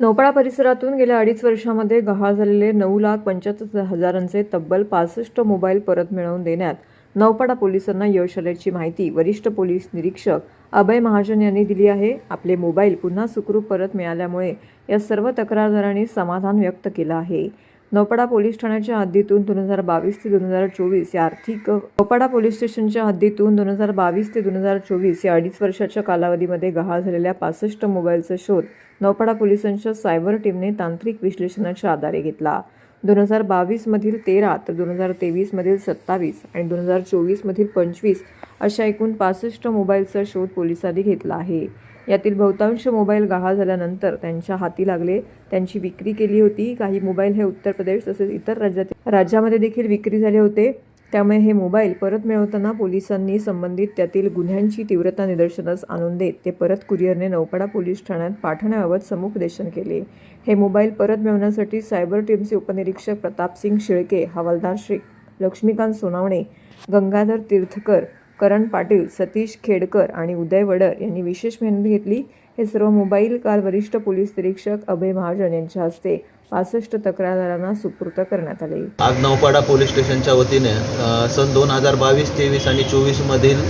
नौपाडा परिसरातून गेल्या अडीच वर्षामध्ये गहाळ झालेले नऊ लाख पंच्याहत्तर हजारांचे तब्बल पासष्ट मोबाईल परत मिळवून देण्यात नौपाडा पोलिसांना यश आल्याची माहिती वरिष्ठ पोलीस निरीक्षक अभय महाजन यांनी दिली आहे. आपले मोबाईल पुन्हा सुखरूप परत मिळाल्यामुळे या सर्व तक्रारदारांनी समाधान व्यक्त केलं आहे. नौपाडा पोलीस ठाण्याच्या हद्दीतून दोन हजार बावीस ते दोन हजार चोवीस या आर्थिक नौपाडा पोलीस स्टेशनच्या हद्दीतून दोन हजार बावीस ते दोन हजार चोवीस या अडीच वर्षाच्या कालावधीमध्ये गहाळ झालेल्या पासष्ट मोबाईलचा शोध नौपाडा पोलिसांच्या सायबर टीमने तांत्रिक विश्लेषणाच्या आधारे घेतला. दोन हजार बावीसमधील तेरा तर दोन हजार तेवीसमधील सत्तावीस आणि दोन हजार चोवीसमधील पंचवीस अशा एकूण पासष्ट मोबाईलचा शोध पोलिसांनी घेतला आहे. यातील बहुतांश मोबाईल गहाळ झाल्यानंतर त्यांच्या हाती लागले त्यांची विक्री केली होती. काही मोबाईल हे उत्तर प्रदेश तसेच इतर राज्यात राज्यामध्ये देखील विक्री झाले होते. त्यामुळे हे मोबाईल परत मिळवताना पोलिसांनी संबंधित त्यातील गुन्ह्यांची तीव्रता निदर्शनास आणून देत ते परत कुरिअरने नौपाडा पोलीस ठाण्यात पाठवण्याबाबत समुपदेशन केले. हे मोबाईल परत मिळवण्यासाठी सायबर टीमचे उपनिरीक्षक प्रतापसिंग शिळके हवालदार श्री लक्ष्मीकांत सोनावणे गंगाधर तीर्थकर करण पाटील सतीश खेडकर आणि उदय वडर यांनी विशेष मेहनत घेतली. हे सर्व मोबाईल काल वरिष्ठ पोलीस निरीक्षक अभय महाजन यांच्या हस्ते. पासष्ट तक्रारदारांना सुपूर्त करण्यात आले. आज नौपाडा पोलीस स्टेशनच्या वतीने सन दोन हजार बावीस तेवीस आणि चोवीसमधील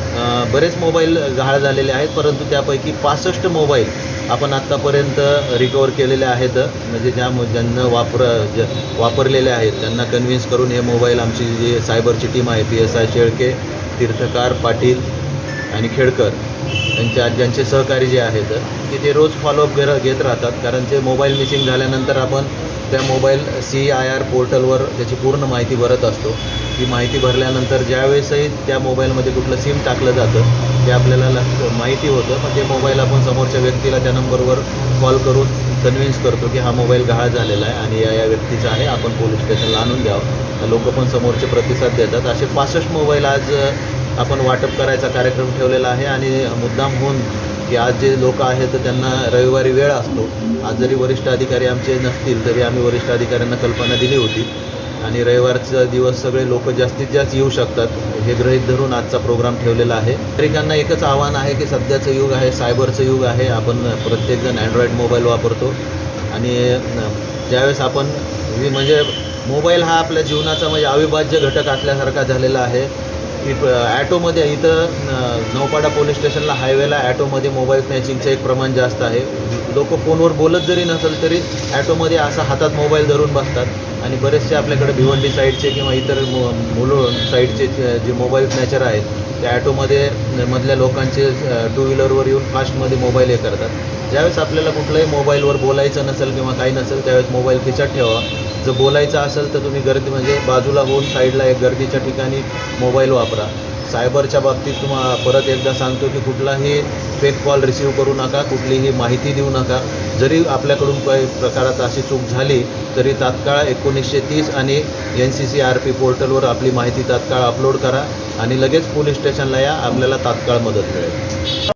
बरेच मोबाईल गहाळ झालेले आहेत परंतु त्यापैकी पासष्ट मोबाईल आपण आत्तापर्यंत रिकवर केलेले आहेत. म्हणजे ज्या ज्यांना वापर ज वापरलेले आहेत त्यांना कन्व्हिन्स करून हे मोबाईल आमची जी सायबरची टीम आहे P S I Shelke Tirthakar Patil आणि खेडकर त्यांच्या ज्यांचे सहकारी जे आहेत की ते रोज फॉलोअप घेर घेत राहतात. कारण ते मोबाईल मिसिंग झाल्यानंतर आपण त्या मोबाईल सी आय आर पोर्टलवर त्याची पूर्ण माहिती भरत असतो. ती माहिती भरल्यानंतर ज्यावेळेसही त्या मोबाईलमध्ये कुठलं सिम टाकलं जातं ते आपल्याला लक्ष माहिती होतं. पण ते मोबाईल आपण समोरच्या व्यक्तीला त्या नंबरवर कॉल करून कन्व्हिन्स करतो की हा मोबाईल गहाळ झालेला आहे आणि या या व्यक्तीचा आहे. आपण पोलीस स्टेशनला आणून द्यावं. लोक पण समोरचे प्रतिसाद देतात. असे पासष्ट मोबाईल आज आपण वाटप करायचा कार्यक्रम ठेवलेला आहे आणि मुद्दाम होऊन की आज जे लोक आहेत तर त्यांना रविवारी वेळ असतो. आज जरी वरिष्ठ अधिकारी आमचे नसतील तरी आम्ही वरिष्ठ अधिकाऱ्यांना कल्पना दिली होती. आणि रविवारचा दिवस सगळे लोक जास्तीत जास्त येऊ शकतात हे गृहीत धरून आजचा प्रोग्राम ठेवलेला आहे. नागरिकांना एकच आव्हान आहे की सध्याचं युग आहे सायबरचं युग आहे. आपण प्रत्येकजण अँड्रॉईड मोबाईल वापरतो. आणि ज्यावेळेस आपण म्हणजे मोबाईल हा आपल्या जीवनाचा म्हणजे अविभाज्य घटक असल्यासारखा झालेला आहे. की ॲटोमध्ये इथं नौपाडा पोलीस स्टेशनला हायवेला ॲटोमध्ये मोबाईल स्नॅचिंगचं एक प्रमाण जास्त आहे. लोक फोनवर बोलत जरी नसेल तरी ॲटोमध्ये असा हातात मोबाईल धरून बसतात. आणि बरेचसे आपल्याकडे भिवंडी साईडचे किंवा इतर मु मुलं साईडचे जे जे मोबाईल स्नॅचर आहेत त्या ॲटोमध्ये मधल्या लोकांचे टू व्हीलरवर येऊन फास्टमध्ये मोबाईल हे करतात. ज्यावेळेस आपल्याला कुठल्याही मोबाईलवर बोलायचं नसेल किंवा काही नसेल त्यावेळेस मोबाईल खिचात ठेवा. जर बोलायचं असेल तर तुम्ही गर्दी म्हणजे बाजूला होऊन साईडला एक गर्दीच्या ठिकाणी मोबाईल वापरा. सायबरच्या बाबतीत तुम्हाला परत एकदा सांगतो की कुठलाही फेक कॉल रिसीव करू नका कुठलीही माहिती देऊ नका. जरी आपल्याकडून काही प्रकारात अशी चूक झाली तरी तात्काळ एकोणीसशे तीस आणि N C C R P पोर्टलवर आपली माहिती तात्काळ अपलोड करा आणि लगेच पोलीस स्टेशनला या आपल्याला तात्काळ मदत मिळेल.